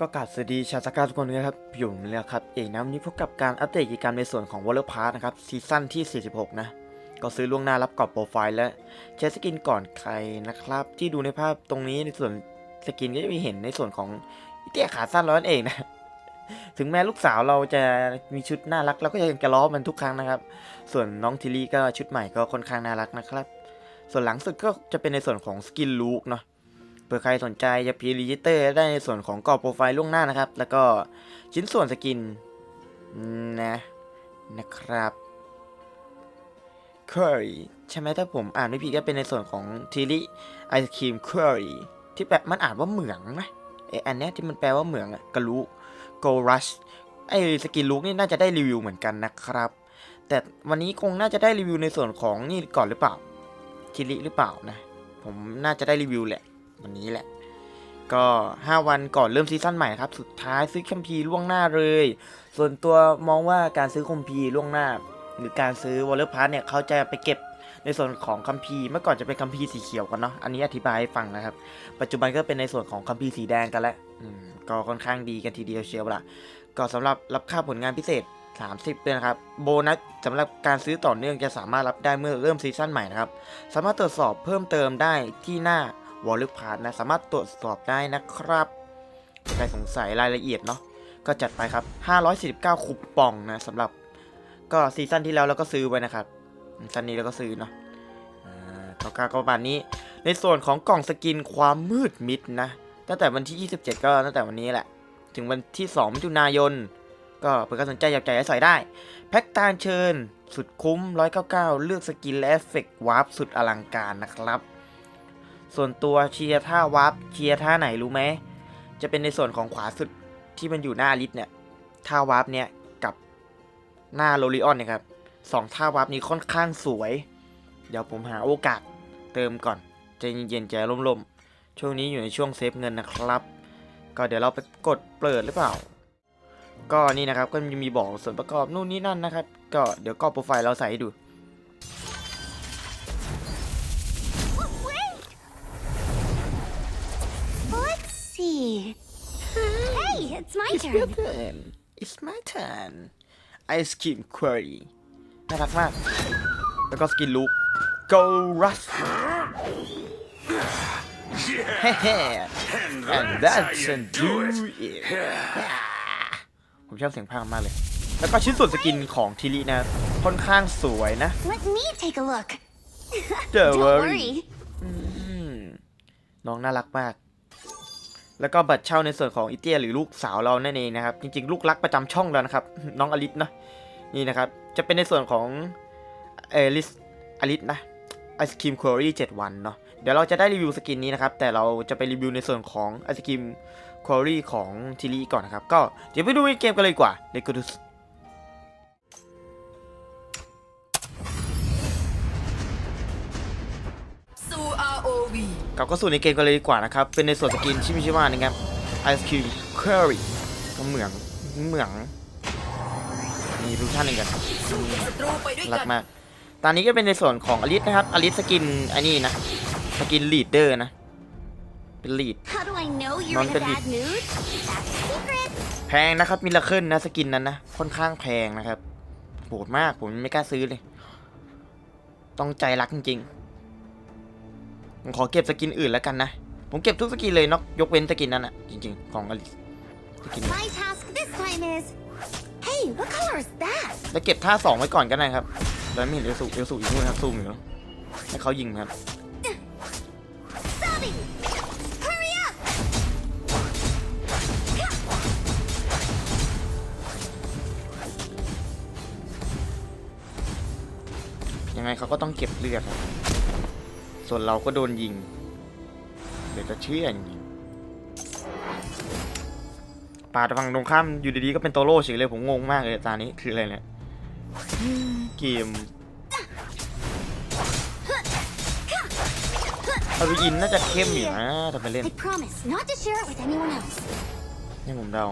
ก็กราบสวัสดีชาวสกาทุกคนนะครับอยู่เลยครับ เอกนะวันนี้พบกับการอัปเดตกิจกรรมในส่วนของ w a l l e r p a s s นะครับซีซั่นที่ 46 นะ ก็ซื้อล่วงหน้ารับกรอบโปรไฟล์และใช้สกินก่อนใครนะครับ ที่ดูในภาพตรงนี้ในส่วนสกินก็จะมีเห็นในส่วนของอีเตี้ยขาสั้นร้อนเองนะ ถึงแม้ลูกสาวเราจะมีชุดน่ารักเราก็ยังจะล้อมันทุกครั้งนะครับ ส่วนน้องทิลลี่ก็ชุดใหม่ก็ค่อนข้างน่ารักนะครับ ส่วนหลังสุดก็จะเป็นในส่วนของสกินลูกเนาะ เผื่อใครสนใจจะพีรีจิเตอร์ได้ในส่วนของกรอบโปรไฟล์ล่วงหน้านะครับ แล้วก็ชิ้นส่วนสกินนะนะครับเคอรี่ใช่ไหมถ้าผมอ่านไม่ผิดก็เป็นในส่วนของทีริไอศครีมเคอรี่ที่แปลมันอ่านว่าเหมืองไหมไออันเนี้ยที่มันแปลว่าเหมืองอะกระลูโกรัชไอสกินลูกนี่น่าจะได้รีวิวเหมือนกันนะครับ แต่วันนี้คงน่าจะได้รีวิวในส่วนของนี่ก่อนหรือเปล่าทีริหรือเปล่านะ ผมน่าจะได้รีวิวแหละ วันนี้แหละ ก็ 5 วันก่อนเริ่มซีซั่นใหม่ครับ สุดท้ายซื้อคัมภีร์ล่วงหน้าเลย ส่วนตัวมองว่าการซื้อคัมภีร์ล่วงหน้า หรือการซื้อวอลเลอร์พาร์เนี่ยเขาจะไปเก็บในส่วนของคัมภีร์เมื่อก่อนจะเป็นคัมภีร์สีเขียวกันเนาะอันนี้อธิบายให้ฟังนะครับ ปัจจุบันก็เป็นในส่วนของคัมภีร์สีแดงกันแล้วก็ค่อนข้างดีกันทีเดียวเชียวละก็สำหรับรับค่าผลงานพิเศษ 30เลยนะครับ โบนัสสำหรับการซื้อต่อเนื่องจะสามารถรับได้เมื่อเริ่มซีซั่นใหม่นะครับ สามารถตรวจสอบเพิ่มเติมได้ที่หน้า วอลลุ่พาร์นะ สามารถตรวจสอบได้นะครับใครสงสัยรายละเอียดเนาะก็จัดไปครับ 549 คูปองนะสำหรับก็ซีซั่นที่แล้วเราก็ซื้อไว้นะครับซีซั่นนี้เราก็ซื้อเนาะอ่าก็กก็ประมาณนี้ ในส่วนของกล่องสกินความมืดมิดนะตั้งแต่วันที่ 27 ก็ตั้งแต่วันนี้แหละ ถึงวันที่2มิถุนายน ก็เผื่อใครสนใจอยากใจใส่ได้ แพ็กตานเชิญ สุดคุ้ม 199 เลือกสกินและเอฟเฟกต์วาร์ปสุดอลังการนะครับ ส่วนตัวเชียร์ท่าวาร์ปเชียร์ท่าไหนรู้ไหมจะเป็นในส่วนของขวาสุดที่มันอยู่หน้าลิสเนี่ยท่าวาร์ปเนี่ยกับหน้าโรลิออนเนี่ยครับสองท่าวาร์ปนี้ค่อนข้างสวย เดี๋ยวผมหาโอกาสเติมก่อนใจเย็นๆใจร่มๆ ช่วงนี้อยู่ในช่วงเซฟเงินนะครับ ก็เดี๋ยวเราไปกดเปิดหรือเปล่า ก็นี่นะครับก็มีบอกส่วนประกอบนู่นนี่นั่นนะครับ ก็เดี๋ยวก็โปรไฟล์เราใส่ให้ดู your turn It's my turn Ice Cream Query น่ารักมาก แล้วก็สกินลุก Go Rush เฮ้ And that's a do it ผมชอบเสียงพากย์มากเลย แล้วก็ชิ้นส่วนสกินของทิลินะ ค่อนข้างสวยนะ Let me take a look. Don't Don't worry worry. อืมน้องน่ารักมาก แล้วก็บัตรเช่าในส่วนของอิเตียหรือลูกสาวเรานั่นเองนะครับ จริงๆ ลูกรักประจำช่องแล้วนะครับ น้องอลิสเนาะนี่นะครับ จะเป็นในส่วนของเอลิสอลิสนะไอศครีมควอรี่7วันเนาะเดี๋ยวเราจะได้รีวิวสกินนี้นะครับ แต่เราจะไปรีวิวในส่วนของไอศครีมควอรี่ของทิลีก่อนนะครับ ก็เดี๋ยวไปดูในเกมกันเลยดีกว่าเลกูดูสสู่ กลับเข้าสู่ในเกมกันเลยดีกว่านะครับ เป็นในส่วนสกินที่มีชื่อว่านะครับไอศครีมเคอรี่ก็เหมืองเหมืองนี่ดูท่านหนึ่งกันสู้กับศัตรูไปด้วยรักักนมาก ตอนนี้ก็เป็นในส่วนของอลิสนะครับอลิสสกินไอ้นี่นะ สกินลีดเดอร์นะ เป็นลีด How do I know you're Non in a delete. bad mood? That's a secret. แพงนะครับมิลเคิลนะสกินนั้นนะ ค่อนข้างแพงนะครับโหดมากผมไม่กล้าซื้อเลย ต้องใจรักจริงๆ ผมขอเก็บสกินอื่นแล้วกันนะ ผมเก็บทุกสกินเลยเนาะยกเว้นสกินนั้นอะจริงๆ ของอลิสสกินนี้ My task this time is. Hey, what color is that? แล้วเก็บท่าสองไว้ก่อนก็ได้ครับ แล้วไม่เห็นเอลสูเอลสูอยู่นู่นครับซูมอยู่เนอะให้เขายิงครับ Bobby! Hurry up! ยังไงเขาก็ต้องเก็บเลือดครับ ส่วนเราก็โดนยิง เดี๋ยวจะเชื่อจริงๆป่าดฝั่งตรงข้ามอยู่ดีๆก็เป็นโตโร่เฉยเลยผมงงมากเลยตานี้คืออะไรเนี่ยเกมอารีอินน่าจะเข้มอยู่นะถ้าไปเล่น I promise not to share it with anyone else. นี่ผมเดา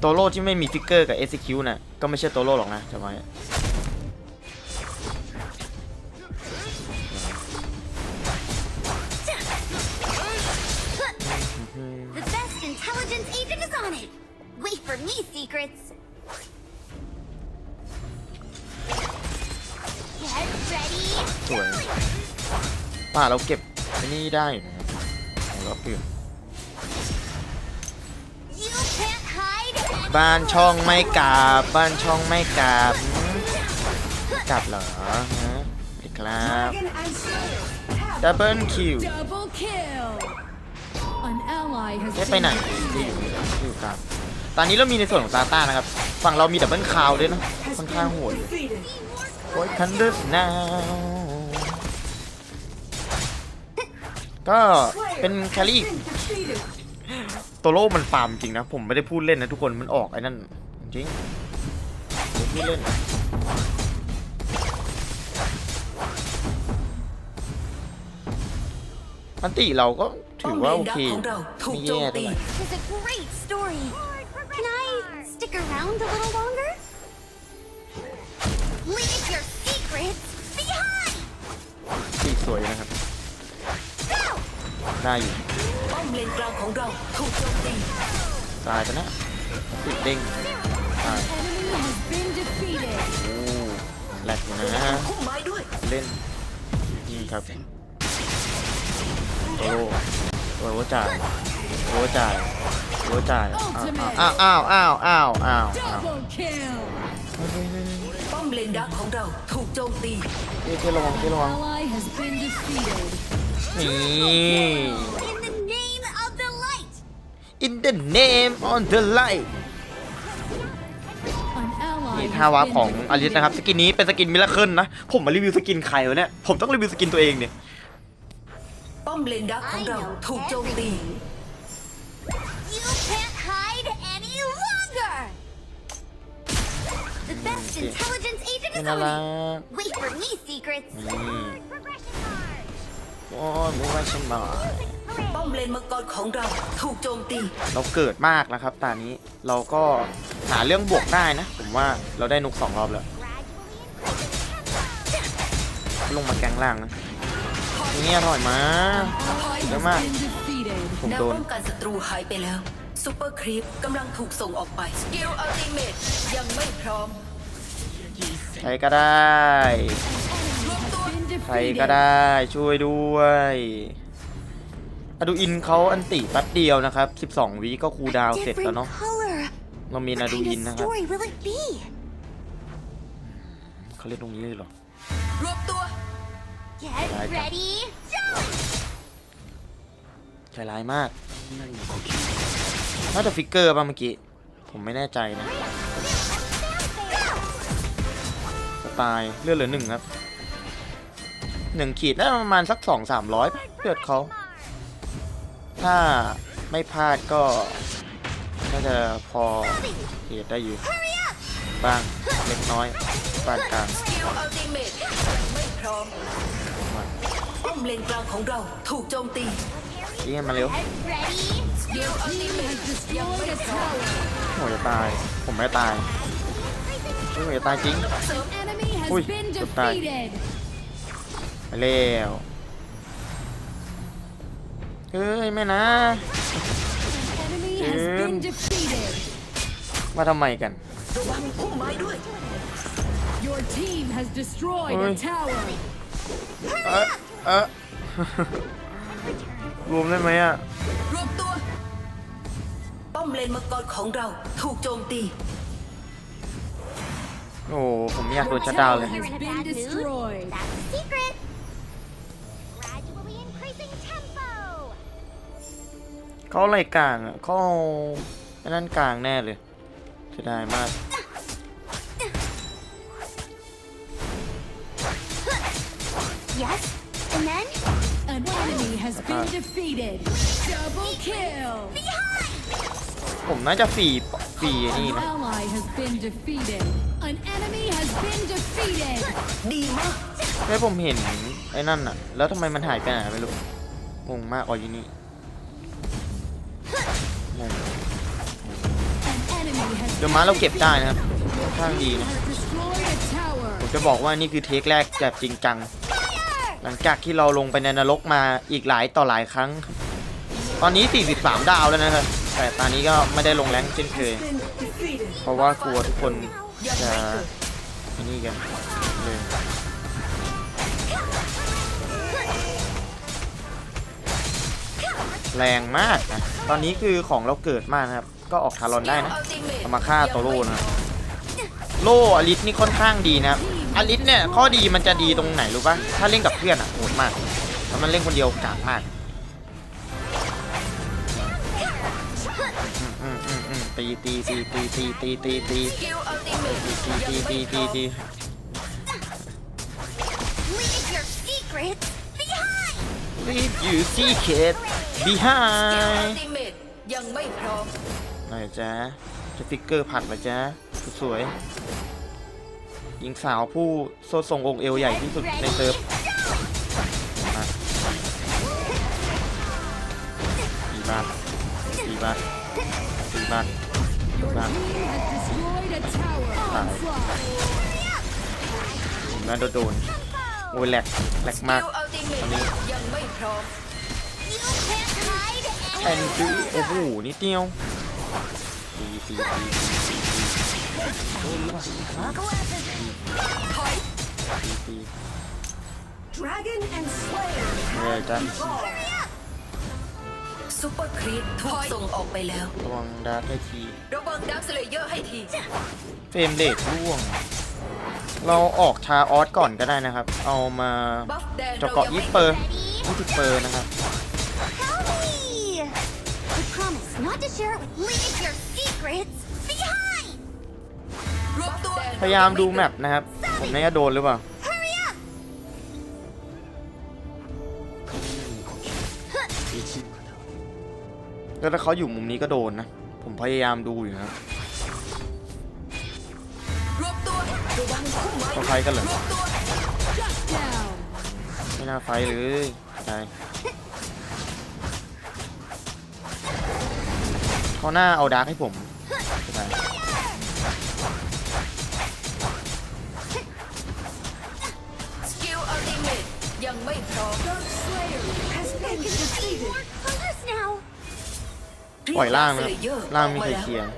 โตโร่ที่ไม่มีฟิกเกอร์กับ SQ น่ะก็ไม่ใช่โตโร่หรอกนะจำไว้ me secrets. Get ready. สวยป่าเราเก็บไอ้นี่ได้อยู่นะครับของเราเปลี่ยน You can't hide. บ้านช่องไม่กลับบ้านช่องไม่กลับหืมกลับเหรอฮะสวัสดีครับดับเบิลคิว Double kill. An ally has ได้ไปไหนที่อยู่ที่อยู่กลาง ตอนนี้เรามีในส่วนของซาต้านะครับ ฝั่งเรามีดับเบิลคาวด้วยนะค่อนข้างโหดโอ้ยคันเดอร์นาก็เป็นแครี่ตัวโลมันฟาร์มจริงนะ ผมไม่ได้พูดเล่นนะทุกคนมันออกไอ้นั่น จริงพูดเล่นอันติเราก็ถือว่าโอเคไม่แย่เท่าไหร่ It's a great story. Can I stick around a little longer? Leave your secrets behind. สีสวยนะครับ Go. ได้อยู่ป้อมเลนกลางของเราถูกโจมตีตายไปนะติดเด้งตาย enemy has been defeated. โอ้แหลกอยู่นะคู่ไม้ด้วยเล่นนี่ครับโอ้โอ้โหจ่ายโอ้จ่าย โอ้จ่ายอ้าวอ้าวอ้าวอ้าวอ้าวอ้าว Double kill. ป้อมเลนดักของเราถูกโจมตีเท่เท่ระวังเท่ระวัง Ally has been defeated. นี่ In the name of the light. in the name on the light An ally นี่ has ท่าวาร์ป been ของอลิส defeated. นะครับ สกินนี้เป็นสกินมิราเคิลนะ ผมมารีวิวสกินใครวะเนี่ย ผมต้องรีวิวสกินตัวเองเนี่ย ป้อมเลนดักของ I เรา know ถูกโจมตี The best Okay. intelligence agent เป็น is น่า on รั it. ก Wait for me secrets. นี่ Progression bars. โอ้ยไม่ว่าฉันหน่อยป้อมเลนมังกรของเราถูกโจมตีเราเกิดมากนะครับตอนนี้เราก็หาเรื่องบวกได้นะ ผมว่าเราได้นุกสองรอบแล้ว ลงมาแกงล่างนะนี่อร่อยมาก Ally เยอะ has มาก been defeated. ผมแนวโดน ป้องกันศัตรูหายไปแล้วซูเปอร์ครีปกำลังถูกส่งออกไปสกิลอัลติเมตยังไม่พร้อม ใครก็ได้ใครก็ได้ช่วยด้วยอะดูอินเขาอันติแป๊บเดียวนะครับ 12วิก็คูดาวเสร็จแล้วเนาะเรามี What นาดูอินนะครับเขาเล่นตรงนี้เลยเหรอรวบตัวใจร้ายมากน่าจะฟิกเกอร์ป่ะเมื่อกี้ ผมไม่แน่ใจนะ สไตล์เลือดเหลือหนึ่งครับหนึ่งขีดน่าจะประมาณสักสองสามร้อยเลือดเขา ถ้าไม่พลาดก็น่าจะพอเหตุได้อยู่บ้างเล็กน้อยปานกลางสกิลอัลติเมตไม่พร้อมป้อมเลนกลางของเราถูกโจมตีนี่มาเร็ว Get ready. สกิลอัลติเมตยังไม่ Destroyed a พร้อม tower. ผมจะตาย ผมไม่ตาย เฮ้ยผมจะตายจริง Enemy has Ui, been chụp tay. defeated. ไปแล้วเฮ้ยไม่นะ Enemy has been defeated. มาทำไมกันระวังพุ่มไม้ด้วย Your team has destroyed Ui. a tower. เอะเอะรวมได้ไหมอะรวบตัว ป้อมเลนมังกรของเราถูกโจมตี โอ้โหผมอยากโดนชัดดาวน์เลย Has been destroyed. That's a secret. Gradually increasing tempo. เขาอะไรกลางอะเขาเอาไอ้นั่นกลางแน่เลยเสียดายมาก Yes. And then An enemy has been defeated. Double kill. ผมน่าจะฝีฝีไอ้นี่ An นะ ally has been defeated. An enemy has been defeated. ดีมากแค่ผมเห็นไอ้นั่นอะแล้วทำไมมันหายไปไหนไม่รู้งงมากออยินี่งง An enemy has เดี๋ยวม้าเราเก็บได้นะครับค่อนข้างดีนะ has destroyed a tower. ผมจะบอกว่านี่คือเทคแรกแบบจริงจัง หลังจากที่เราลงไปในนรกมาอีกหลายต่อหลายครั้ง ตอนนี้ 43 ดาวแล้วนะครับ แต่ตอนนี้ก็ไม่ได้ลงแรงเช่นเคย เพราะว่ากลัวทุกคนจะนี่กันเลยแรงมากนะตอนนี้คือของเราเกิดมากนะครับ ก็ออกทารอนได้นะเอามาฆ่าตัวโล่นะโล่อลิสนี่ค่อนข้างดีนะครับอลิสเนี่ยข้อดีมันจะดีตรงไหนรู้ป่ะ ถ้าเล่นกับเพื่อนอะโหดมาก ถ้ามันเล่นคนเดียวกากมาก ตีตีตีตีตีตีตีตีสกิลอัลติเมทตียังตีไม่ตีพร้ตีอมตี Leave your secrets behind! Leave you secret สกิลอัล behind ติเมทยังไม่พร้อมหน่อยจ๊ะจะฟิกเกอร์ผัดเหรอจ๊ะสวยๆหญิงสาวผู้โซทรงองค์เอวใหญ่ที่สุดในเซิร์ฟ ดีมากดีมากดีมากตายน่าโดนโอ้ยแหลกแหลกมากตอนนี้แอนดี้โอ้โหนิดเดียวตีตีตีตีตีเลยจ้ะ ซูเปอร์ครีปถูกส่งออกไปแล้ว ระวังดาร์กให้ทีระวังดักสเลเยอร์ให้ที เฟรมเรทร่วง เราออกชาออสก่อนก็ได้นะครับ เอามาบัฟแดงเจาะเราเกาะยังยี่ไม่เปอร์ Ready? ยี่สิบเปอร์นะครับ Howdy! I promise not to share it with Leave your secrets behind! รวมตัวพยายามดูแมปนะครับ ผมน่าจะโดนหรือเปล่า แล้วถ้าเขาอยู่มุมนี้ก็โดนนะ ผมพยายามดูอยู่นะครับรวมตัวระวังพุ่มไม้เขาไฟกันเหรอไม่น่าไฟเลยใช่เขาหน้าเอาดาร์กให้ผม ปล่อยล่างนะเรียก Slayer ล่างมีออกใครแล้วเคลียร์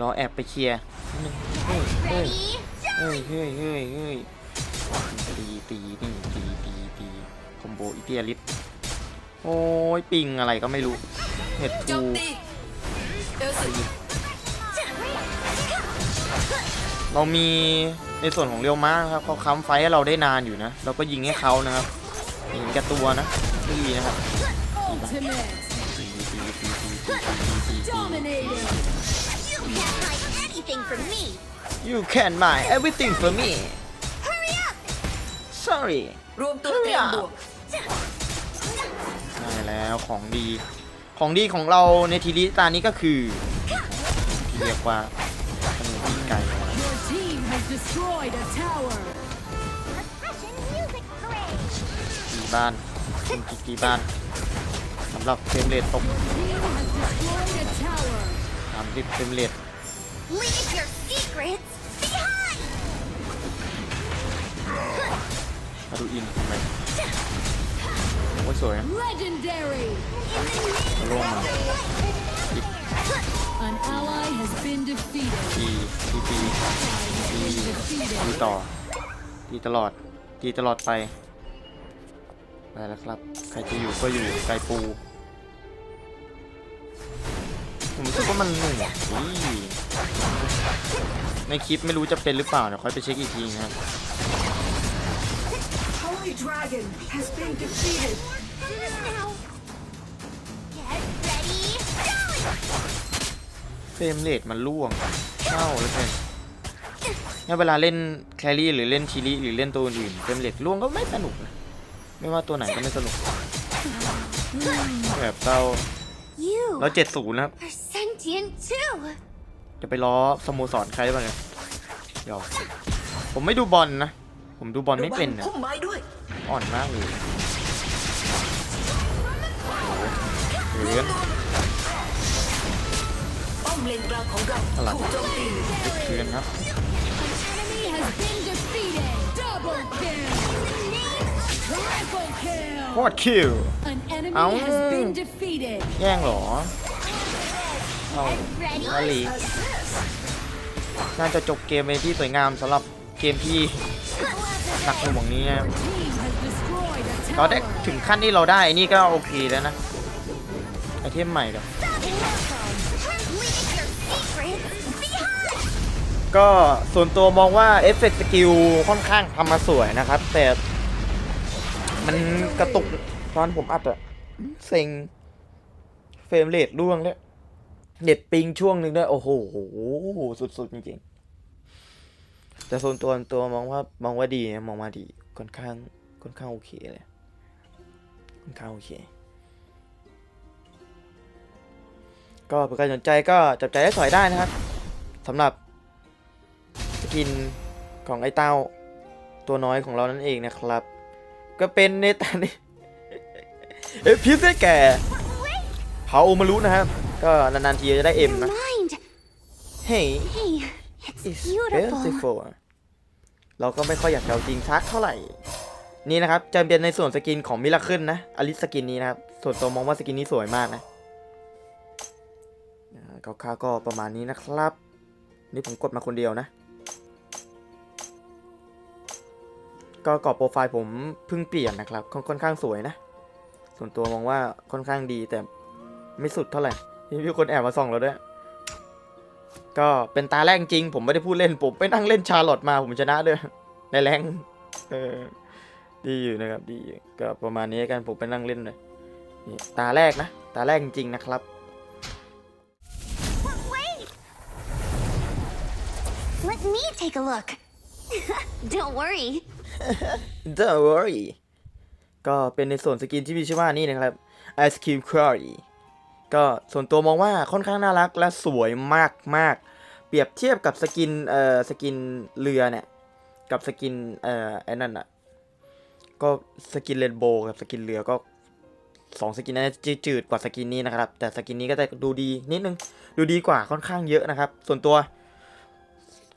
รอแอบไปเคลียร์นิดนึงเฮ้ยเฮ้ย Ready? เฮ้ยเฮ้ยเฮ้ยเฮ้ยตีตีนี่ตีตีตีคอมโบอีเตียลิสโอ้ยปิงอะไรก็ไม่รู้เห็ดโจทูมตีเอลสุดเรามีในส่วนของเรียวม้านะครับเขาค้ำไฟให้เราได้นานอยู่นะ เราก็ยิงให้เขานะครับยิงแกตัวนะดีนะครับ ตีตีตีตีตี Dominating. You can't hide anything from me! You can buy everything for me Hurry up! sorry รวมตัวเตรียมบวกได้แล้วของดีของดีของเราในทีนี้ตานี้ก็คือที่เรียกว่าขนมปีกไก่ Your team has destroyed a tower. Refreshing music parade! ตีบ้านคุณกิกตีบ้าน สำหรับเฟรมเรทตก Your team has destroyed a tower. สามสิบเฟรมเรท Leave your secrets behind! มาดูอินทำไมโอ้ยสวยนะ Legendary. มาลงมา An ally has been defeated. ตีตีตี Has been ตี defeated. ต่อตีตลอดตีตลอดไป ไปแล้วครับ ใครจะอยู่ก็อยู่ไก่ปูผมรู้สึกว่ามันหน่วงอุ้ยในคลิปไม่รู้จะเป็นหรือเปล่าเดี๋ยวค่อยไปเช็คอีกทีนะครับ Holy Dragon has been defeated Colors now! Get ready, go! เฟรมเรทมันร่วงเข้าแล้วเป็นเนี่ยเวลาเล่นแครี่หรือเล่นทีรีหรือเล่นตัวอื่นเฟรมเรทร่วงก็ไม่สนุกนะ ไม่ว่าตัวไหนก็ไม่สนุก แบบเรา You เราเจ็ดศูนย์นะครับ are sentient too! จะไปล้อสโมสรใครบ้างเนี่ยหยอกผมไม่ดูบอลนะ ผมดูบอลไม่เป็นระวันะงพุ่มไม้ด้วยอ่อนมากเลยโอ้โหเรือนป้อมเลนกลางของเราอะไรถูกโจมตีเรือนครับ โคตรคิว An enemy Ow. has been defeated. แย่งเหรอ เอา Ready? มาลีน่าจะจบเกมในที่สวยงามสำหรับเกมที่หนักหน่วงนี้นะครับ Team has destroyed a เราได้ tower. ถึงขั้นที่เราได้ไอ้นี่ก็โอเคแล้วนะ ไอเทมใหม่เดี๋ยว Leave your secrets behind! ก็ส่วนตัวมองว่าเอฟเฟกต์สกิลค่อนข้างทำมาสวยนะครับ แต่ มันกระตุกตอนผมอัดอะเซ็งเฟรมเรทร่วงเลยเน็ตปิงช่วงหนึ่งด้วย โอ้โห สุด ๆ จริงๆ แต่ส่วนตัวตัวมองว่ามองว่าดีนะมองว่าดีค่อนข้างค่อนข้างโอเคเลยค่อนข้างโอเค ก็เผื่อใครสนใจก็จับใจได้สอยได้นะครับสำหรับสกินของไอ้เต้าตัวน้อยของเรานั่นเองนะครับ ก็เป็นเนตานี่เอ้ยพิเศษแก่เผาโอมารุนะครับ ก็นานๆทีจะได้เอ็ม Your นะ mind! เฮ้ย Hey, it's it's beautiful. beautiful เราก็ไม่ค่อยอยากจะเอาจริงสักเท่าไหร่ นี่นะครับจะเป็นในส่วนสกินของมิราเคิลนะ อลิสสกินนี้นะครับ ส่วนตัวมองว่าสกินนี้สวยมากนะอ่าคร่าวๆก็ประมาณนี้นะครับ นี่ผมกดมาคนเดียวนะ ก็กรอบโปรไฟล์ผมเพิ่งเปลี่ยนนะครับค่อนค่อนข้างสวยนะ ส่วนตัวมองว่าค่อนข้างดีแต่ไม่สุดเท่าไหร่มีคนแอบมาส่องเราด้วย ก็เป็นตาแรกจริง ผมไม่ได้พูดเล่นผมไปนั่งเล่นชาร์ลอตมาผมชนะด้วยในแรงเออดีอยู่นะครับดีอยู่ก็ประมาณนี้กันผมไปนั่งเล่นเลยนี่ตาแรกนะ ตาแรกจริงนะครับ Wait! Let me take a look. Don't worry. ก็เป็นในส่วนสกินที่มีชื่อว่านี่นะครับ Ice Cream Curry ก็ส่วนตัวมองว่าค่อนข้างน่ารักและสวยมากมากๆเปรียบเทียบกับสกินเอ่อสกินเรือเนี่ย กับสกินเอ่อไอ้นั่นอะก็สกินเรนโบว์กับสกินเรือก็สองสกินนั้นจะจืดกว่าสกินนี้นะครับ แต่สกินนี้ก็จะดูดีนิดนึง ดูดีกว่าค่อนข้างเยอะนะครับ ส่วนตัว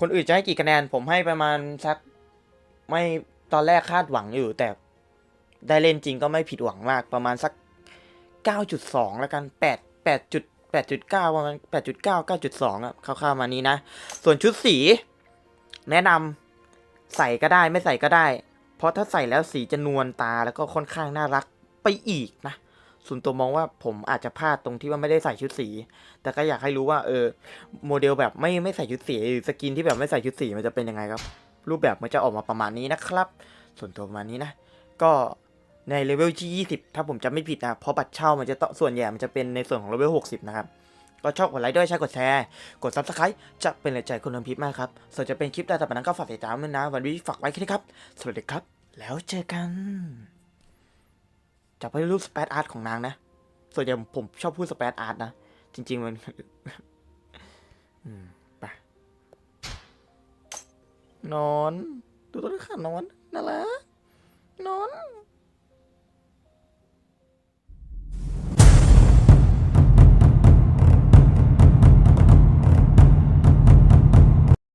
คนอื่นจะให้กี่คะแนน ผมให้ประมาณสัก ไม่ตอนแรกคาดหวังอยู่ แต่ได้เล่นจริงก็ไม่ผิดหวังมากประมาณสัก 9.2 แล้วกัน 8 8จุด8.9 ประมาณ 8.9 9.2อะคร่าวๆมานี้นะ ส่วนชุดสี แนะนำใส่ก็ได้ไม่ใส่ก็ได้ เพราะถ้าใส่แล้วสีจะนวลตาแล้วก็ค่อนข้างน่ารักไปอีกนะ ส่วนตัวมองว่าผมอาจจะพลาดตรงที่ว่าไม่ได้ใส่ชุดสี แต่ก็อยากให้รู้ว่าเออโมเดลแบบไม่ไม่ใส่ชุดสีหรือสกินที่แบบไม่ใส่ชุดสีมันจะเป็นยังไงครับ รูปแบบมันจะออกมาประมาณนี้นะครับ ส่วนตัวประมาณนี้นะ ก็ในเลเวลที่ 20 ถ้าผมจำไม่ผิดนะ เพราะบัตรเช่ามันจะต้องส่วนใหญ่มันจะเป็นในส่วนของเลเวล 60 นะครับ ก็ชอบกดไลค์ด้วยใช่กดแชร์ กด Subscribe จะเป็นแรงใจคนทำคลิปมากครับ ส่วนจะเป็นคลิปใดต่อไปนั้นก็ฝากติดตามด้วยนะ วันนี้ฝากไว้แค่นี้ครับ สวัสดีครับ แล้วเจอกันจับไปรูปสเปซอาร์ตของนางนะ ส่วนใหญ่ผมชอบพูดสเปซอาร์ตนะ จริง ๆ มัน อืม นอน ดูตัวลนขานอนน่ารักนอน